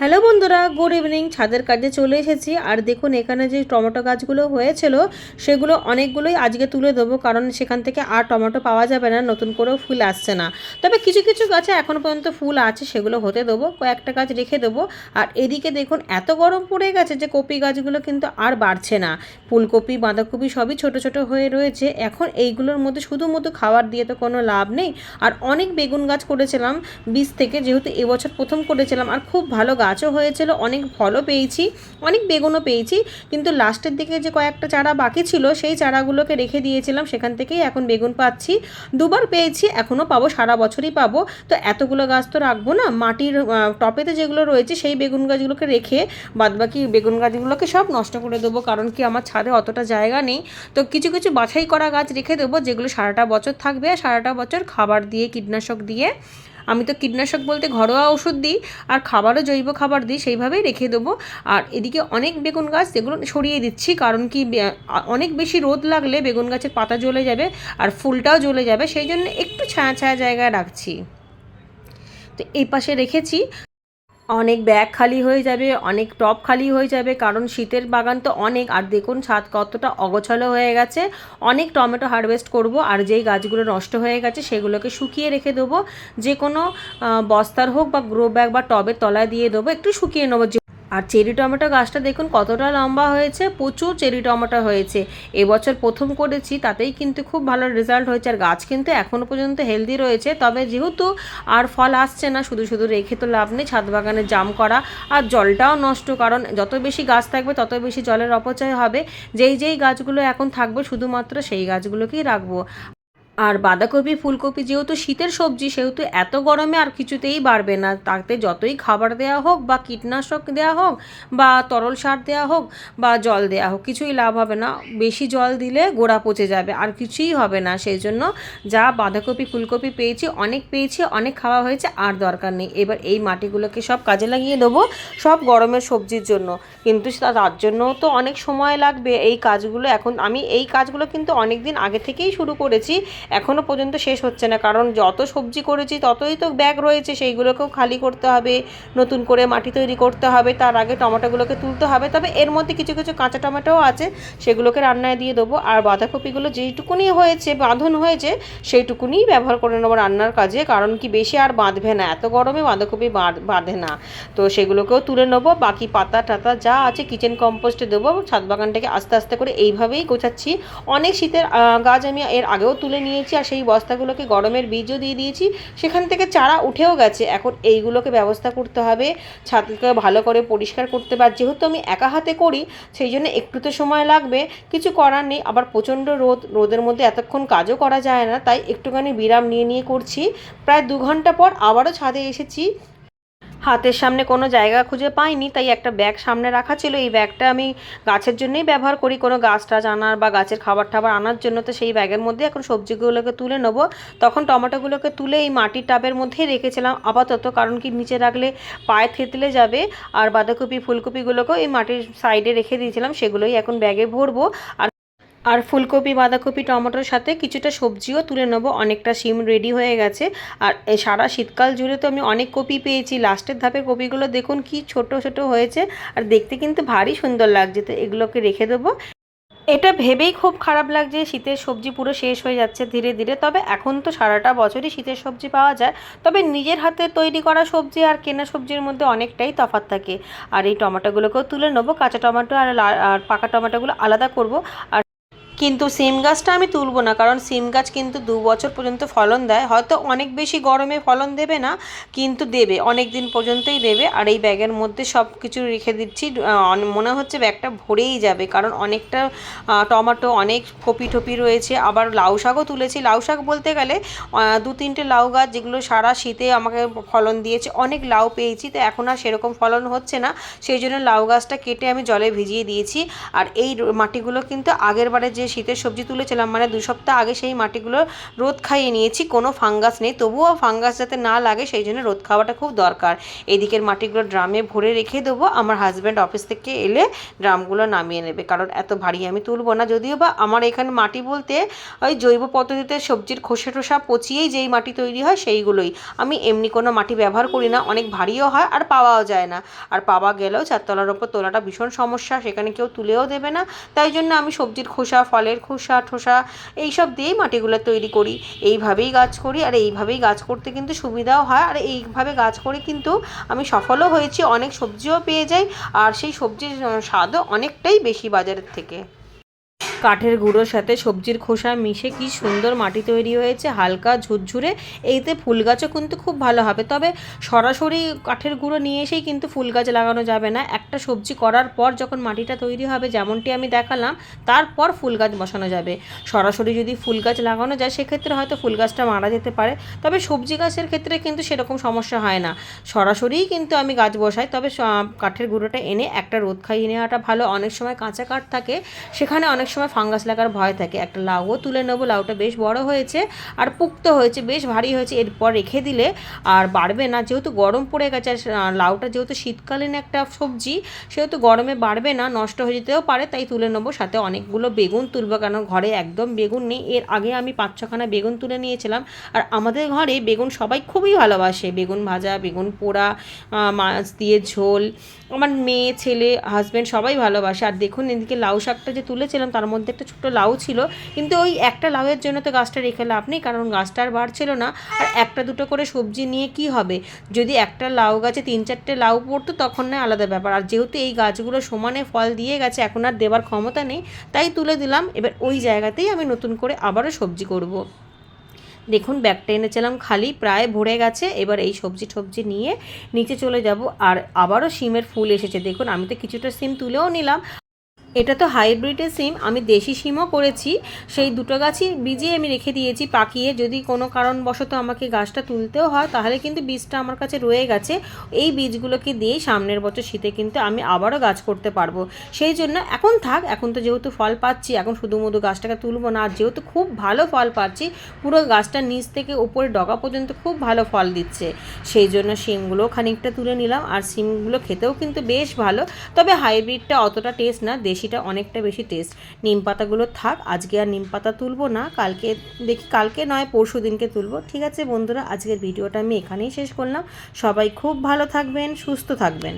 Hello বন্ধুরা good evening ছাদের কাজে চলে এসেছি। আর দেখুন, এখানে যে টমেটো গাছগুলো হয়েছিল, সেগুলো অনেকগুলোই আজকে তুলে দেবো, কারণ সেখান থেকে আর টমেটো পাওয়া যাবে না, নতুন করেও ফুল আসছে না। তবে কিছু কিছু গাছে এখনও পর্যন্ত ফুল আছে, সেগুলো হতে দেবো। কয়েকটা গাছ রেখে দেবো। আর এদিকে দেখুন, এত গরম পড়ে গেছে যে কপি গাছগুলো কিন্তু আর বাড়ছে না। ফুলকপি, বাঁধাকপি সবই ছোট ছোট হয়ে রয়েছে। এখন এইগুলোর মধ্যে শুধুমাত্র খাবার দিয়ে তো কোনো লাভ নেই। আর অনেক বেগুন গাছ করেছিলাম, বীজ থেকে, যেহেতু এবছর প্রথম করেছিলাম। আর খুব ভালো গাছও হয়েছিল, অনেক ফলও পেয়েছি, অনেক বেগুনও পেয়েছি, কিন্তু লাস্টের দিকে যে কয়েকটা চারা বাকি ছিল, সেই চারাগুলোকে রেখে দিয়েছিলাম, সেখান থেকেই এখন বেগুন পাচ্ছি। দুবার পেয়েছি, এখনও পাবো, সারা বছরই পাবো। তো এতগুলো গাছ তো রাখব না, মাটির টপেতে যেগুলো রয়েছে, সেই বেগুন গাছগুলোকে রেখে বাদবাকি বেগুন গাছগুলোকে সব নষ্ট করে দেবো, কারণ কি আমার ছাদে অতটা জায়গা নেই। তো কিছু কিছু বাছাই করা গাছ রেখে দেবো, যেগুলো সারাটা বছর থাকবে আর সারাটা বছর খাবার দিয়ে, কীটনাশক দিয়ে। আমি তো কীটনাশক বলতে ঘরোয়া ওষুধ দিই আর খাবারও জৈব খাবার দিই, সেইভাবেই রেখে দেবো। আর এদিকে অনেক বেগুন গাছ যেগুলো সরিয়ে দিচ্ছি, কারণ কি অনেক বেশি রোদ লাগলে বেগুন গাছের পাতা জ্বলে যাবে আর ফুলটাও জ্বলে যাবে, সেই জন্য একটু ছায়া ছায়া জায়গায় রাখছি। তো এই পাশে রেখেছি। অনেক ব্যাগ খালি হয়ে যাবে, অনেক টপ খালি হয়ে যাবে, কারণ শীতের বাগান তো অনেক। আর দেখুন, ছাদ কতটা অগোছালো হয়ে গেছে। অনেক টমেটো হারভেস্ট করব, আর যেই গাছগুলো নষ্ট হয়ে গেছে সেগুলোকে শুকিয়ে রেখে দেবো। যে কোনো বস্তার হোক বা গ্রো ব্যাগ বা টবের তলায় দিয়ে দেবো, একটু শুকিয়ে নেব। আর চেরি টমেটো গাছটা দেখুন কতটা লম্বা হয়েছে, প্রচুর চেরি টমেটো হয়েছে। এবছর প্রথম করেছি, তাতেই কিন্তু খুব ভালো রেজাল্ট হয়েছে। আর গাছ কিন্তু এখনও পর্যন্ত হেলদি রয়েছে, তবে যেহেতু আর ফল আসছে না, শুধু শুধু রেখে তো লাভ নেই, ছাদ বাগানে জাম করা আর জলটাও নষ্ট, কারণ যত বেশি গাছ থাকবে, তত বেশি জলের অপচয় হবে। যেই যেই গাছগুলো এখন থাকবে, শুধুমাত্র সেই গাছগুলোকেই রাখব। আর বাঁধাকপি, ফুলকপি যেহেতু শীতের সবজি, সেহেতু এত গরমে আর কিছুতেই বাড়বে না। তাতে যতই খাবার দেওয়া হোক বা কীটনাশক দেওয়া হোক বা তরল সার দেওয়া হোক বা জল দেওয়া হোক, কিছুই লাভ হবে না। বেশি জল দিলে গোড়া পচে যাবে, আর কিছুই হবে না। সেই জন্য যা বাঁধাকপি, ফুলকপি পেয়েছি, অনেক পেয়েছি, অনেক খাওয়া হয়েছে, আর দরকার নেই। এবার এই মাটিগুলোকে সব কাজে লাগিয়ে দেবো সব গরমের সবজির জন্য। কিন্তু তার জন্যও তো অনেক সময় লাগবে। এই কাজগুলো এখন, আমি এই কাজগুলো কিন্তু অনেক দিন আগে থেকেই শুরু করেছি। এখনও পর্যন্ত শেষ হচ্ছে না। কারণ যত সবজি করেছি, ততই তো ব্যাগ রয়েছে, সেইগুলোকেও খালি করতে হবে, নতুন করে মাটি তৈরি করতে হবে, তার আগে টমেটোগুলোকে তুলতে হবে। তবে এর মধ্যে কিছু কিছু কাঁচা টমেটোও আছে, সেগুলোকে রান্নায় দিয়ে দেবো। আর বাঁধাকপিগুলো যেইটুকুনি হয়েছে, বাঁধন হয়েছে সেইটুকুনিই ব্যবহার করে নেব রান্নার কাজে। কারণ কি বেশি আর বাঁধবে না, এত গরমে বাঁধাকপি বাঁধ- না। তো সেগুলোকেও তুলে নেব, বাকি পাতা টাতা যা আছে কিচেন কম্পোস্টে দেবো, ছাদ বাগানটাকে আস্তে আস্তে করে এইভাবেই গোছাচ্ছি। অনেক শীতের গাছ আমি এর আগেও তুলে নিয়েছি আর সেই বস্তাগুলোকে গরমের বীজও দিয়ে দিয়েছি। সেখান থেকে চারা উঠেও গেছে। এখন এইগুলোকে ব্যবস্থা করতে হবে। ছাদকে ভালো করে পরিষ্কার করতে পার যেহেতু আমি একা হাতে করি, সেই জন্য একটু তো সময় লাগবে। কিছু করার নেই। আবার প্রচণ্ড রোদ। রোদের মধ্যে এতক্ষণ কাজও করা যায় না। তাই একটুখানি বিরাম নিয়ে নিয়ে করছি। প্রায় দু ঘণ্টা পর আবারও ছাদে এসেছি। হাতের সামনে কোনো জায়গা খুঁজে পাইনি, তাই একটা ব্যাগ সামনে রাখা ছিল। এই ব্যাগটা আমি গাছের জন্যই ব্যবহার করি। কোনো গাছ টাছ আনার বা গাছের খাবার টাবার আনার জন্য তো সেই ব্যাগের মধ্যে এখন সবজিগুলোকে তুলে নেব। তখন টমেটোগুলোকে তুলে এই মাটির টাবের মধ্যেই রেখেছিলাম আপাতত, কারণ কি নিচে রাখলে পায়ে থেতলে যাবে আর বাঁধাকপি, ফুলকপিগুলোকেও এই মাটির সাইডে রেখে দিয়েছিলাম। সেগুলোই এখন ব্যাগে ভরবো। আর আর ফুলকপি, বাঁধাকপি, টমেটোর সাথে কিছুটা সবজিও তুলে নেব। অনেকটা সিম রেডি হয়ে গেছে। আর সারা শীতকাল জুড়ে তো আমি অনেক কপি পেয়েছি। লাস্টের ধাপের কপিগুলো দেখুন কি ছোট ছোট হয়েছে। আর দেখতে কিন্তু ভারী সুন্দর লাগছে। তো এগুলোকে রেখে দেবো। এটা ভেবেই খুব খারাপ লাগছে শীতের সবজি পুরো শেষ হয়ে যাচ্ছে ধীরে ধীরে। তবে এখন তো সারাটা বছরই শীতের সবজি পাওয়া যায়। তবে নিজের হাতে তৈরি করা সবজি আর কেনা সবজির মধ্যে অনেকটাই তফাৎ থাকে। আর এই টমেটোগুলোকেও তুলে নেব। কাঁচা টমেটো আর পাকা টমেটোগুলো আলাদা করব। আর কিন্তু সিম গাছটা আমি তুলবো না, কারণ সিম গাছ কিন্তু দু বছর পর্যন্ত ফলন দেয়। হয়তো অনেক বেশি গরমে ফলন দেবে না, কিন্তু দেবে, অনেক দিন পর্যন্তই দেবে। আর এই ব্যাগের মধ্যে সব কিছু রেখে দিচ্ছি। মনে হচ্ছে ব্যাগটা ভরেই যাবে, কারণ অনেকটা টমেটো, অনেক কপি টপি রয়েছে। আবার লাউ শাকও তুলেছি। লাউ শাক বলতে গেলে দু তিনটে লাউ গাছ যেগুলো সারা শীতে আমাকে ফলন দিয়েছে, অনেক লাউ পেয়েছি। তো এখন আর সেরকম ফলন হচ্ছে না। সেই জন্য লাউ গাছটা কেটে আমি জলে ভিজিয়ে দিয়েছি। আর এই মাটিগুলো কিন্তু আগের বারে যে শীতের সবজি তুলেছিলাম মানে দু সপ্তাহ আগে সেই মাটিগুলো রোদ খাইয়ে নিয়েছি, কোনো ফাঙ্গাস নেই। তবুও ফাঙ্গাস যাতে না লাগে, সেই জন্য রোদ খাওয়াটা খুব দরকার। এদিকের মাটিগুলো ড্রামে ভরে রেখে দেবো, আমার হাজব্যান্ড অফিস থেকে এলে ড্রামগুলো নামিয়ে নেবে, কারণ এত ভারী আমি তুলবো না। যদিও বা আমার এখানে মাটি বলতে ওই জৈব পদ্ধতিতে সবজির খোসা টোসা পচিয়েই যেই মাটি তৈরি হয়, সেইগুলোই। আমি এমনি কোনো মাটি ব্যবহার করি না, অনেক ভারীও হয় আর পাওয়াও যায় না। আর পাওয়া গেলেও চারতলার ওপর তোলাটা ভীষণ সমস্যা, সেখানে কেউ তুলেও দেবে না। তাই জন্য আমি সবজির খোসা ফলের খোসা, ঠোসা এইসব দিয়েই মাটিগুলো তৈরি করি। এইভাবেই গাছ করি আর এইভাবেই গাছ করতে কিন্তু সুবিধাও হয়। আর এইভাবে গাছ করে কিন্তু আমি সফলও হয়েছি, অনেক সবজিও পেয়ে যাই। আর সেই সবজির স্বাদও অনেকটাই বেশি বাজারের থেকে। কাঠের গুঁড়োর সাথে সবজির খোসা মিশে কি সুন্দর মাটি তৈরি হয়েছে, হালকা ঝুরঝুরে। এইতে ফুল গাছও কিন্তু খুব ভালো হবে। তবে সরাসরি কাঠের গুঁড়ো নিয়ে এসেই কিন্তু ফুল গাছ লাগানো যাবে না। একটা সবজি করার পর যখন মাটিটা তৈরি হবে, যেমনটি আমি দেখালাম, তারপর ফুল গাছ বসানো যাবে। সরাসরি যদি ফুল গাছ লাগানো যায়, সেক্ষেত্রে হয়তো ফুল গাছটা মারা যেতে পারে। তবে সবজি গাছের ক্ষেত্রে কিন্তু সেরকম সমস্যা হয় না। সরাসরিই কিন্তু আমি গাছ বসাই। তবে কাঠের গুঁড়োটা এনে একটা রোদ খাইয়ে নেওয়াটা ভালো। অনেক সময় কাঁচা কাঠ থাকে, সেখানে অনেক সময় ফাঙ্গাস লাগার ভয় থাকে। একটা লাউও তুলে নেব, লাউটা বেশ বড় হয়েছে আর পুক্ত হয়েছে, বেশ ভারী হয়েছে, এরপর রেখে দিলে আর বাড়বে না। যেহেতু গরম পড়ে গেছে আর লাউটা যেহেতু শীতকালীন একটা সবজি, সেহেতু গরমে বাড়বে না, নষ্ট হয়ে যেতেও পারে, তাই তুলে নেব। সাথে অনেকগুলো বেগুন তুলবো কেন ঘরে একদম বেগুন নেই। এর আগে আমি পাঁচ ছখানা বেগুন তুলে নিয়েছিলাম। আর আমাদের ঘরে বেগুন সবাই খুবই ভালোবাসে। বেগুন ভাজা, বেগুন পোড়া মাছ দিয়ে ঝোল। আমার মেয়ে, ছেলে হাজব্যান্ড সবাই ভালোবাসে। আর দেখুন, এদিকে লাউ শাকটা যে তুলেছিলাম, তার মধ্যে একটা ছোটো লাউ ছিল, কিন্তু ওই একটা লাউয়ের জন্য তো গাছটা রেখে লাভ নেই, কারণ গাছটা আর বাড়ছিল না। আর একটা দুটো করে সবজি নিয়ে কি হবে? যদি একটা লাউ গাছে তিন চারটে লাউ পড়তো, তখন না আলাদা ব্যাপার। আর যেহেতু এই গাছগুলো সমানে ফল দিয়ে গেছে, এখন আর দেবার ক্ষমতা নেই, তাই তুলে দিলাম। এবার ওই জায়গাতেই আমি নতুন করে আবারও সবজি করব। দেখুন, ব্যাগটা এনেছিলাম খালি, প্রায় ভরে গেছে। এবার এই সবজি টবজি নিয়ে নিচে চলে যাব। আর আবারও সিমের ফুল এসেছে। দেখুন, আমি তো কিছুটা সিম তুলেও নিলাম। এটা তো হাইব্রিডের সিম, আমি দেশি সিমও করেছি সেই দুটো গাছই বীজই আমি রেখে দিয়েছি পাকিয়ে। যদি কোনো কারণবশত আমাকে গাছটা তুলতেও হয়, তাহলে কিন্তু বীজটা আমার কাছে রয়ে গেছে। এই বীজগুলোকে দিয়েই সামনের বছর শীতে কিন্তু আমি আবারও গাছ করতে পারব। সেই জন্য এখন থাক, এখন তো যেহেতু ফল পাচ্ছি, এখন শুধু মধু গাছটাকে তুলবো না, আর যেহেতু খুব ভালো ফল পাচ্ছি, পুরো গাছটার নিচ থেকে উপরে ডগা পর্যন্ত খুব ভালো ফল দিচ্ছে। সেই জন্য সিমগুলো খানিকটা তুলে নিলাম, আর সিমগুলো খেতেও কিন্তু বেশ ভালো। তবে হাইব্রিডটা অতটা টেস্ট না দেশিটা অনেকটা বেশি টেস্ট নিম পাতাগুলো থাক, আজকে আর নিম পাতা তুলবো না, কালকে দেখি, কালকে নয়, পরশু দিনকে তুলবো। ঠিক আছে বন্ধুরা, আজকের ভিডিওটা আমি এখানেই শেষ করলাম। সবাই খুব ভালো থাকবেন, সুস্থ থাকবেন।